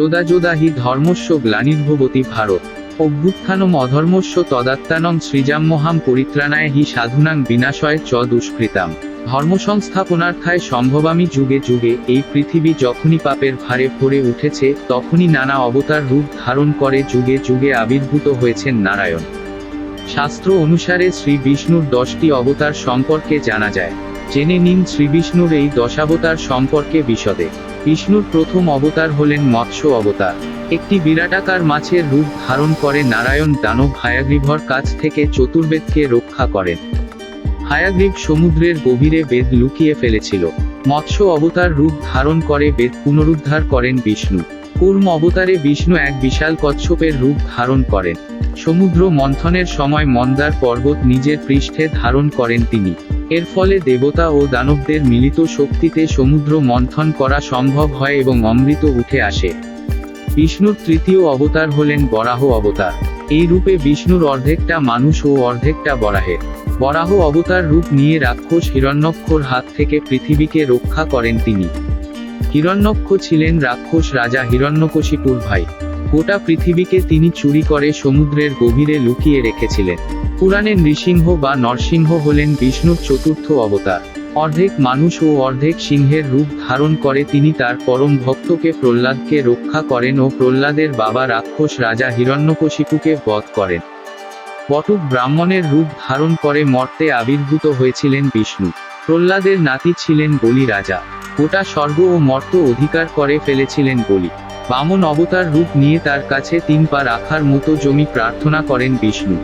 যোদা যোদা হি ধর্মস্য গ্লানির্ভবতী ভারত। অভ্যুত্থানম অধর্মস্য তদাত্মানং সৃজাম্যহাম পরিত্রাণায় হি সাধুনাং বিনাশয় চ দুষ্কৃতাম। ধর্ম সংস্থাপনার্থায় সম্ভবামী যুগে যুগে এই পৃথিবী যখনই পাপের ভারে ভরে উঠেছে, তখনই নানা অবতার রূপ ধারণ করে যুগে যুগে আবির্ভূত হয়েছেন নারায়ণ। শাস্ত্র অনুসারে শ্রী বিষ্ণুর দশটি অবতার সম্পর্কে জানা যায়। জেনে নিন শ্রীবিষ্ণুর এই দশাবতার সম্পর্কে বিশদে। বিষ্ণুর প্রথম অবতার হলেন মৎস্য অবতার। একটি বিরাটাকার মাছের রূপ ধারণ করে নারায়ণ দানব হায়াগ্রীভর কাছ থেকে চতুর্বেদকে রক্ষা করেন। হায়াগ্রীব সমুদ্রের গভীরে বেদ লুকিয়ে ফেলেছিল। মৎস্য অবতার রূপ ধারণ করে বেদ পুনরুদ্ধার করেন বিষ্ণু। কুর্ম অবতারে বিষ্ণু এক বিশাল কচ্ছপের রূপ ধারণ করেন। সমুদ্র মন্থনের সময় মন্দার পর্বত নিজের পৃষ্ঠে ধারণ করেন তিনি। এর ফলে দেবতা ও দানবদের মিলিত শক্তিতে সমুদ্র মন্থন করা সম্ভব হয় এবং অমৃত উঠে আসে। বিষ্ণুর তৃতীয় অবতার হলেন বরাহ অবতার। এই রূপে বিষ্ণুর অর্ধেকটা মানুষ ও অর্ধেকটা বরাহের বরাহ অবতার রূপ নিয়ে রাক্ষস হিরণ্যক্ষর হাত থেকে পৃথিবীকে রক্ষা করেন তিনি। হিরণ্যক্ষ ছিলেন রাক্ষস রাজা হিরণ্যকশিপুর ভাই। গোটা পৃথিবীকে তিনি চুরি করে সমুদ্রের গভীরে লুকিয়ে রেখেছিলেন। পুরাণে নৃসিংহ বা নরসিংহ হলেন বিষ্ণুর চতুর্থ অবতার। অর্ধেক মানুষ ও অর্ধেক সিংহের রূপ ধারণ করে তিনি তার পরম ভক্তকে প্রহ্লাদকে রক্ষা করেন ও প্রহ্লাদের বাবা রাক্ষস রাজা হিরণ্যকশিপুকে বধ করেন। বটুক ব্রাহ্মণের রূপ ধারণ করে মর্তে আবির্ভূত হয়েছিলেন বিষ্ণু। প্রহ্লাদের নাতি ছিলেন বলি রাজা গোটা স্বর্গ ও মর্ত অধিকার করে ফেলেছিলেন বলি। বামন অবতার রূপ নিয়ে তার কাছে তিন পা রাখার মতো জমি প্রার্থনা করেন বিষ্ণু।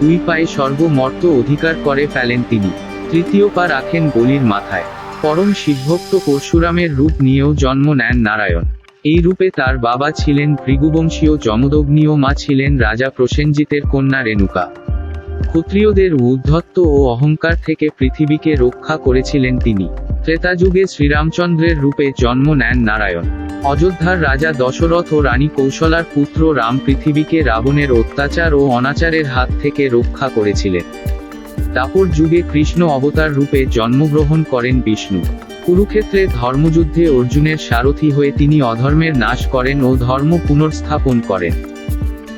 দুই পায়ে সর্বমর্ত অধিকার করে ফেলেন তিনি। তৃতীয় পা রাখেন বলির মাথায়। পরম শিবভক্ত পরশুরামের রূপ নিয়েও জন্ম নেন নারায়ণ। এই রূপে তার বাবা ছিলেন ভৃগুবংশীয় যমদগ্নি ও মা ছিলেন রাজা প্রসেনজিতের কন্যা রেণুকা। ক্ষত্রিয়দের উদ্ধত্ত ও অহংকার থেকে পৃথিবীকে রক্ষা করেছিলেন তিনি। ত্রেতাযুগে শ্রীরামচন্দ্রের রূপে জন্ম নেন নারায়ণ। অযোধ্যার রাজা দশরথ ও রানী কৌশলার পুত্র রাম পৃথিবীকে রাবণের অত্যাচার ও অনাচারের হাত থেকে রক্ষা করেছিলেন। দাপর যুগে কৃষ্ণ অবতার রূপে জন্মগ্রহণ করেন বিষ্ণু। কুরুক্ষেত্রে ধর্মযুদ্ধে অর্জুনের সারথি হয়ে তিনি অধর্মের নাশ করেন ও ধর্ম পুনর্স্থাপন করেন।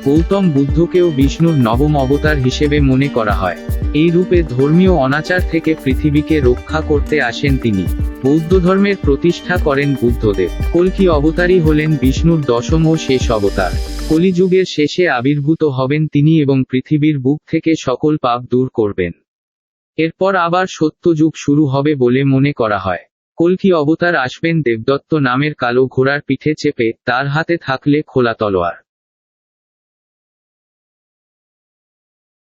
গৌতম বুদ্ধকেও বিষ্ণুর নবম অবতার হিসেবে মনে করা হয়। এই রূপে ধর্মীয় অনাচার থেকে পৃথিবীকে রক্ষা করতে আসেন তিনি। বৌদ্ধ ধর্মের প্রতিষ্ঠা করেন বুদ্ধদেব। কল্কি অবতারই হলেন বিষ্ণুর দশম ও শেষ অবতার। কলিযুগের শেষে আবির্ভূত হবেন তিনি এবং পৃথিবীর বুক থেকে সকল পাপ দূর করবেন। এরপর আবার সত্যযুগ শুরু হবে বলে মনে করা হয়। কল্কি অবতার আসবেন দেবদত্ত নামের কালো ঘোড়ার পিঠে চেপে তার হাতে থাকলে খোলা তলোয়ার।